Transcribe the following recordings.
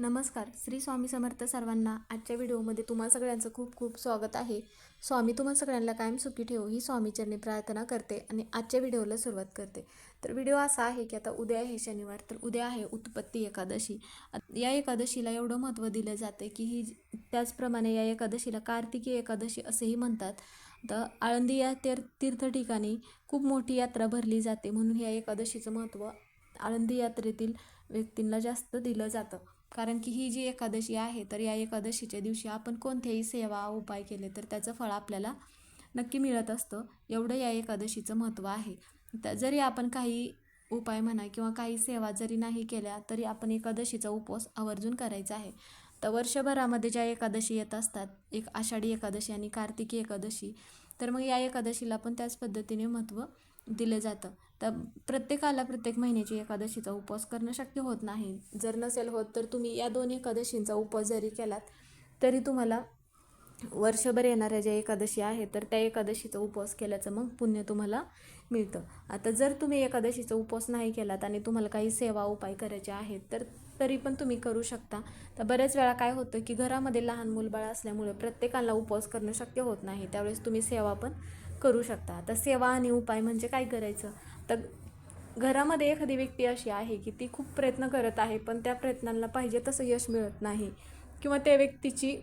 नमस्कार श्री स्वामी समर्थ सर्वांना आजच्या व्हिडिओमध्ये तुम्हा सगळ्यांचं खूप खूप स्वागत आहे. स्वामी तुम्हा सगळ्यांना कायम सुखी ठेवू ही स्वामीचरणी प्रार्थना करते आणि आजच्या व्हिडिओला सुरुवात करते. तर व्हिडिओ असा आहे की आता उद्या आहे शनिवार तर उद्या आहे उत्पत्ती एकादशी. या एकादशीला एवढं महत्त्व दिलं जाते की ही त्याचप्रमाणे या एकादशीला कार्तिकी एकादशी असेही म्हणतात. तर आळंदी या तीर्थ ठिकाणी खूप मोठी यात्रा भरली जाते म्हणून या एकादशीचं महत्त्व आळंदी यात्रेतील व्यक्तींना जास्त दिलं जातं. कारण की ही जी एकादशी आहे तर या एकादशीच्या दिवशी आपण कोणतेही सेवा उपाय केले तर त्याचं फळ आपल्याला नक्की मिळत असतं. एवढं या एकादशीचं महत्त्व आहे. तर जरी आपण काही उपाय म्हणा किंवा काही सेवा जरी नाही केल्या तरी आपण एकादशीचा उपवास आवर्जून करायचा आहे. तर वर्षभरामध्ये ज्या एकादशी येत असतात एक आषाढी एकादशी आणि कार्तिकी एकादशी तर मग या एकादशीला पण त्याच पद्धतीने महत्त्व दिलं जातं. तर प्रत्येकाला प्रत्येक महिन्याची एकादशीचा उपवास करणं शक्य होत नाही. जर नसेल होत तर तुम्ही या दोन एकादशींचा उपवास जरी केलात तरी तुम्हाला वर्षभर येणाऱ्या ज्या एकादशी आहेत तर त्या एकादशीचा उपवास केल्याचं मग पुण्य तुम्हाला मिळतं. आता जर तुम्ही एकादशीचा उपवास नाही केलात आणि तुम्हाला काही सेवा उपाय करायचे आहेत तर तरी पण तुम्ही करू शकता. तर बऱ्याच वेळा काय होतं की घरामध्ये लहान मुलबाळ असल्यामुळे प्रत्येकाला उपवास करणं शक्य होत नाही. त्यावेळेस तुम्ही सेवा पण करू शकता. आता सेवा आणि उपाय म्हणजे काय करायचं? तर घरामध्ये एखादी व्यक्ती अशी आहे की ती खूप प्रयत्न करत आहे पण त्या प्रयत्नांना पाहिजे तसं यश मिळत नाही. किंवा त्या व्यक्तीची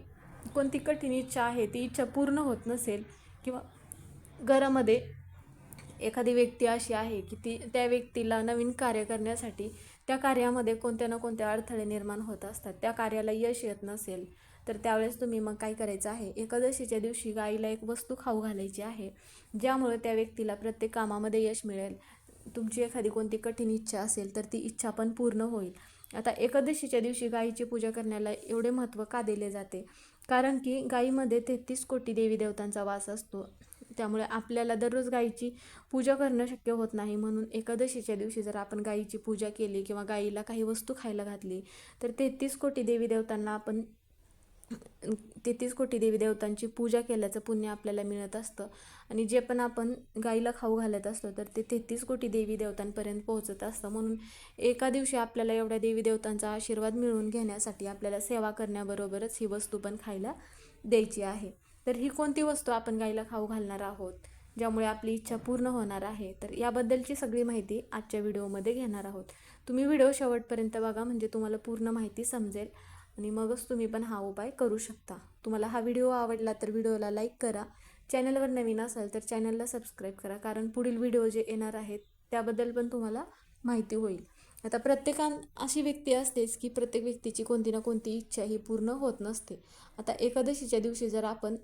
कोणती कठीण इच्छा आहे ती इच्छा पूर्ण होत नसेल किंवा घरामध्ये एखादी व्यक्ती अशी आहे की ती त्या व्यक्तीला नवीन कार्य करण्यासाठी त्या कार्यामध्ये कोणत्या ना कोणत्या अडथळे निर्माण होत असतात त्या कार्याला यश येत नसेल. तर त्यावेळेस तुम्ही मग काय करायचं आहे? एकादशीच्या दिवशी गाईला एक वस्तू खाऊ घालायची आहे ज्यामुळे त्या व्यक्तीला प्रत्येक कामामध्ये यश मिळेल. तुमची एखादी कोणती कठीण इच्छा असेल तर ती इच्छा पण पूर्ण होईल. आता एकादशीच्या दिवशी गायीची पूजा करण्याला एवढे महत्त्व का दिले जाते? कारण की गायीमध्ये तेहतीस कोटी देवी देवतांचा वास असतो. त्यामुळे आपल्याला दररोज गायीची पूजा करणं शक्य होत नाही. म्हणून एकादशीच्या दिवशी जर आपण गायीची पूजा केली किंवा गायीला काही वस्तू खायला घातली तर तेहतीस कोटी देवी देवतांना आपण तेहतीस कोटी देवी देवतांची पूजा केल्याचं पुण्य आपल्याला मिळत असतं. आणि जे पण आपण गाईला खाऊ घालत असतो तर ते तेहतीस कोटी देवी देवतांपर्यंत पोहोचत असतं. म्हणून एका दिवशी आपल्याला एवढ्या देवी देवतांचा आशीर्वाद मिळवून घेण्यासाठी आपल्याला सेवा करण्याबरोबरच ही वस्तू पण खायला द्यायची आहे. तर ही कोणती वस्तू आपण गाईला खाऊ घालणार आहोत ज्यामुळे आपली इच्छा पूर्ण होणार आहे तर याबद्दलची सगळी माहिती आजच्या व्हिडिओमध्ये घेणार आहोत. तुम्ही व्हिडिओ शेवटपर्यंत बघा म्हणजे तुम्हाला पूर्ण माहिती समजेल. आणि मगच तुम्ही पण हा उपाय करू शकता. तुम्हाला हा व्हिडिओ आवडला तर व्हिडिओला लाईक करा. चॅनलवर नवीन असाल तर चॅनलला सबस्क्राईब करा. कारण पुढील व्हिडिओ जे येणार आहेत त्याबद्दल पण तुम्हाला माहिती होईल. आता प्रत्येकान अशी व्यक्ती असतेच की प्रत्येक व्यक्तीची कोणती ना कोणती इच्छा ही पूर्ण होत नसते. आता एकादशीच्या दिवशी जर आपण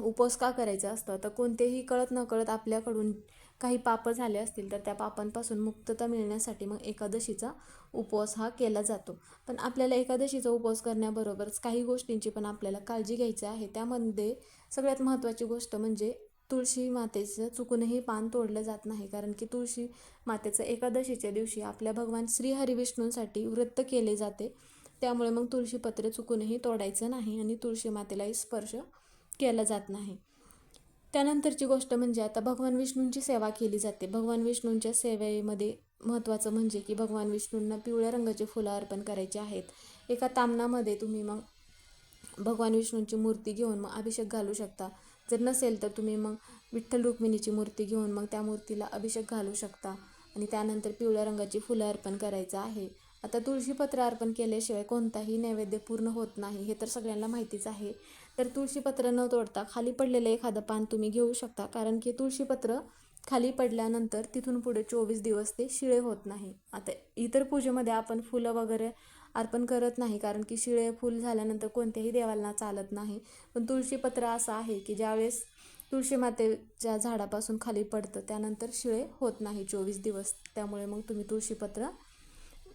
उपवास का करायचा असतं? तर कोणतेही कळत न कळत आपल्याकडून काही पापं झाले असतील तर त्या पापांपासून मुक्तता मिळण्यासाठी मग एकादशीचा उपवास हा केला जातो. पण आपल्याला एकादशीचा उपवास करण्याबरोबरच काही गोष्टींची पण आपल्याला काळजी घ्यायची आहे. त्यामध्ये सगळ्यात महत्त्वाची गोष्ट म्हणजे तुळशी मातेचं चुकूनही पान तोडलं जात नाही. कारण की तुळशी मातेचं एकादशीच्या दिवशी आपल्या भगवान श्री हरिविष्णूंसाठी व्रत केले जाते. त्यामुळे मग तुळशीपत्रे चुकूनही तोडायचं नाही आणि तुळशी मातेलाही स्पर्श केला जात नाही. त्यानंतरची गोष्ट म्हणजे आता भगवान विष्णूंची सेवा केली जाते. भगवान विष्णूंच्या सेवेमध्ये महत्त्वाचं म्हणजे की भगवान विष्णूंना पिवळ्या रंगाचे फुलं अर्पण करायचे आहेत. एका तामणामध्ये तुम्ही मग भगवान विष्णूंची मूर्ती घेऊन मग अभिषेक घालू शकता. जर नसेल तर तुम्ही मग विठ्ठल रुक्मिणीची मूर्ती घेऊन मग त्या मूर्तीला अभिषेक घालू शकता. आणि त्यानंतर पिवळ्या रंगाची फुलं अर्पण करायचं आहे. आता तुळशीपत्र अर्पण केल्याशिवाय कोणताही नैवेद्य पूर्ण होत नाही हे तर सगळ्यांना माहितीच आहे. तर तुळशीपत्र न तोडता खाली पडलेलं एखादं पान तुम्ही घेऊ शकता कारण की तुळशीपत्र खाली पडल्यानंतर तिथून पुढे चोवीस दिवस ते शिळे होत नाही. आता इतर पूजेमध्ये आपण फुलं वगैरे अर्पण करत नाही कारण की शिळे फुल झाल्यानंतर कोणत्याही देवाला चालत नाही. पण तुळशीपत्र असं आहे की ज्यावेळेस तुळशी मातेच्या झाडापासून खाली पडतं त्यानंतर शिळे होत नाही चोवीस दिवस. त्यामुळे मग तुम्ही तुळशीपत्र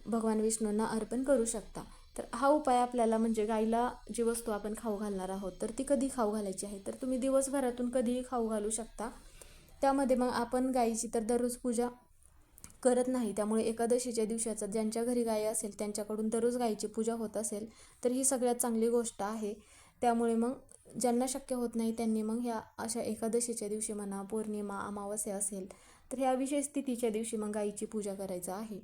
भगवान विष्णूंना अर्पण करू शकता. तर हा उपाय आपल्याला म्हणजे गाईला जी वस्तू आपण खाऊ घालणार आहोत तर ती कधी खाऊ घालायची आहे? तर तुम्ही दिवसभरातून कधीही खाऊ घालू शकता. त्यामध्ये मग आपण गाईची तर दररोज पूजा करत नाही. त्यामुळे एकादशीच्या दिवसाचा ज्यांच्या घरी गाय असेल त्यांच्याकडून दररोज गाईची पूजा होत असेल तर ही सगळ्यात चांगली गोष्ट आहे. त्यामुळे मग ज्यांना शक्य होत नाही त्यांनी मग ह्या अशा एकादशीच्या दिवशी म्हणा पौर्णिमा अमावस्या असेल तर ह्या विशेष तिथीच्या दिवशी मग गाईची पूजा करायचं आहे.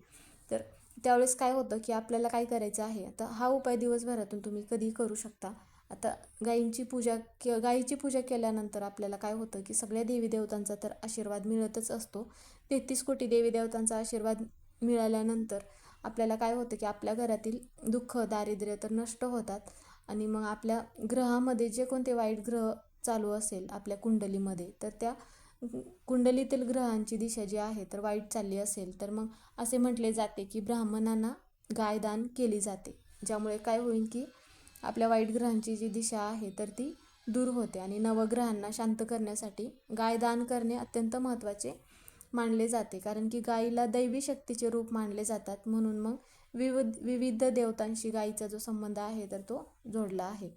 तर त्यावेळेस काय होतं की आपल्याला काय करायचं आहे? आता हा उपाय दिवसभरातून तुम्ही कधी करू शकता. आता गायींची पूजा के गायीची पूजा केल्यानंतर आपल्याला काय होतं की सगळ्या देवी देवतांचा तर आशीर्वाद मिळतच असतो. तेहतीस कोटी देवी देवतांचा आशीर्वाद मिळाल्यानंतर आपल्याला काय होतं की आपल्या घरातील दुःख दारिद्र्य तर नष्ट होतात आणि मग आपल्या ग्रहामध्ये जे कोणते वाईट ग्रह चालू असेल आपल्या कुंडलीमध्ये तर त्या कुंडलीतील ग्रहांची दिशा जी आहे तर वाईट चालली असेल तर मग असे म्हटले जाते की ब्राह्मणांना गायदान केली जाते. ज्यामुळे काय होईल की आपल्या वाईट ग्रहांची जी दिशा आहे तर ती दूर होते आणि नवग्रहांना शांत करण्यासाठी गाय दान करणे अत्यंत महत्त्वाचे मानले जाते. कारण की गायीला दैवी शक्तीचे रूप मानले जातात म्हणून मग विविध विविध देवतांशी गायीचा जो संबंध आहे तर तो जोडला आहे.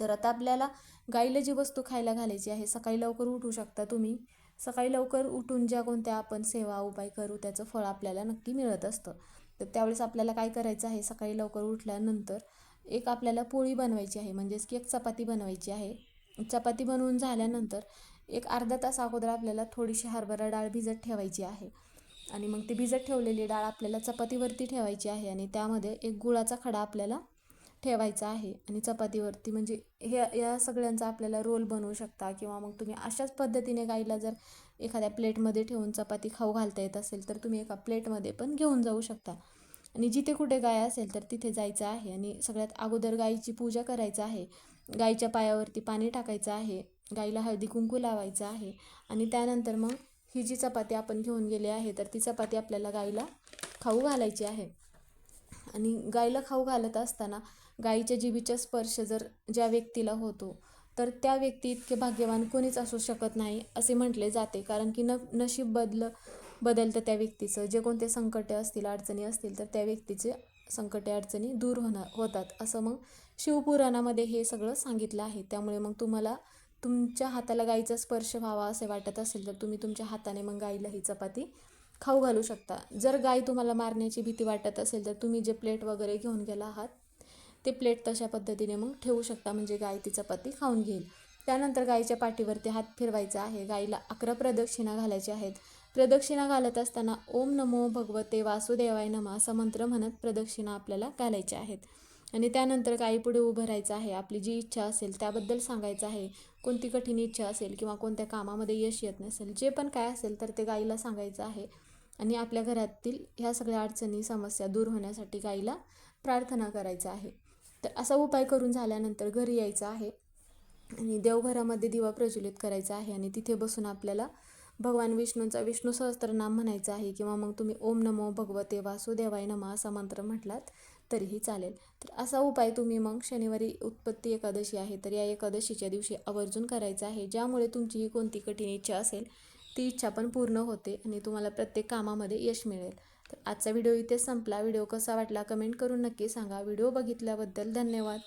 तर आता आपल्याला गाईला जी वस्तू खायला घालायची आहे सकाळी लवकर उठू शकता तुम्ही. सकाळी लवकर उठून ज्या कोणत्या आपण सेवा उपाय करू त्याचं फळ आपल्याला नक्की मिळत असतं. तर त्यावेळेस आपल्याला काय करायचं आहे सकाळी लवकर उठल्यानंतर एक आपल्याला पोळी बनवायची आहे म्हणजेच की एक चपाती बनवायची आहे. चपाती बनवून झाल्यानंतर एक अर्धा तास अगोदर आपल्याला थोडीशी हरभरा डाळ भिजत ठेवायची आहे. आणि मग ती भिजत ठेवलेली डाळ आपल्याला चपातीवरती ठेवायची आहे आणि त्यामध्ये एक गुळाचा खडा आपल्याला ठेवायचा आहे आणि चपातीवरती म्हणजे हे या सगळ्यांचा आपल्याला रोल बनवू शकता किंवा मग तुम्ही अशाच पद्धतीने गाईला जर एखाद्या प्लेटमध्ये ठेवून चपाती खाऊ घालता येत असेल तर तुम्ही एका प्लेटमध्ये पण घेऊन जाऊ शकता. आणि जिथे कुठे गाय असेल तर तिथे जायचं आहे आणि सगळ्यात अगोदर गाईची पूजा करायचं आहे. गाईच्या पायावरती पाणी टाकायचं आहे गाईला हळदी कुंकू लावायचं आहे आणि त्यानंतर मग ही जी चपाती आपण घेऊन गेली आहे तर ती चपाती आपल्याला गाईला खाऊ घालायची आहे. आणि गाईला खाऊ घालत असताना गाईच्या जिभेचा स्पर्श जर ज्या व्यक्तीला होतो तर त्या व्यक्ती इतके भाग्यवान कोणीच असू शकत नाही असे म्हटले जाते. कारण की न नशीब बदल बदलतं त्या व्यक्तीचं. जे कोणते संकटे असतील अडचणी असतील तर त्या व्यक्तीचे संकटे अडचणी दूर होणार होतात. असं मग शिवपुराणामध्ये हे सगळं सांगितलं आहे. त्यामुळे मग तुम्हाला तुमच्या हाताला गाईचा स्पर्श व्हावा असे वाटत असेल तर तुम्ही तुमच्या हाताने मग गाईला ही चपाती खाऊ घालू शकता. जर गाय तुम्हाला मारण्याची भीती वाटत असेल तर तुम्ही जे प्लेट वगैरे घेऊन गेला आहात ते प्लेट तशा पद्धतीने मग ठेवू शकता. म्हणजे गाय तिचा पती खाऊन घेईल. त्यानंतर गाईच्या पाठीवरती हात फिरवायचा आहे. गाईला अकरा प्रदक्षिणा घालायच्या आहेत. प्रदक्षिणा घालत असताना ओम नमो भगवते वासुदेवाय नमः असा मंत्र म्हणत प्रदक्षिणा आपल्याला घालायच्या आहेत. आणि त्यानंतर गाई पुढे उभं राहायचं आहे. आपली जी इच्छा असेल त्याबद्दल सांगायचं आहे. कोणती कठीण इच्छा असेल किंवा कोणत्या कामामध्ये यश येत नसेल जे पण काय असेल तर ते गाईला सांगायचं आहे. आणि आपल्या घरातील ह्या सगळ्या अडचणी समस्या दूर होण्यासाठी गाईला प्रार्थना करायचं आहे. तर असा उपाय करून झाल्यानंतर घरी यायचं आहे आणि देवघरामध्ये दिवा प्रज्वलित करायचा आहे आणि तिथे बसून आपल्याला भगवान विष्णूंचा विष्णू सहस्त्रनाम म्हणायचा आहे किंवा मग तुम्ही ओम नमो भगवते वासुदेवाय नमः असा मंत्र म्हटलात तरीही चालेल. तर असा उपाय तुम्ही मग शनिवारी उत्पत्ती एकादशी आहे तर या एकादशीच्या दिवशी आवर्जून करायचा आहे. ज्यामुळे तुमची ही कोणती कठीण इच्छा असेल ती इच्छा पण पूर्ण होते आणि तुम्हाला प्रत्येक कामामध्ये यश मिळेल. तर आजचा व्हिडिओ इथे संपला. व्हिडिओ कसा वाटला कमेंट करून नक्की सांगा. व्हिडिओ बघितल्याबद्दल धन्यवाद.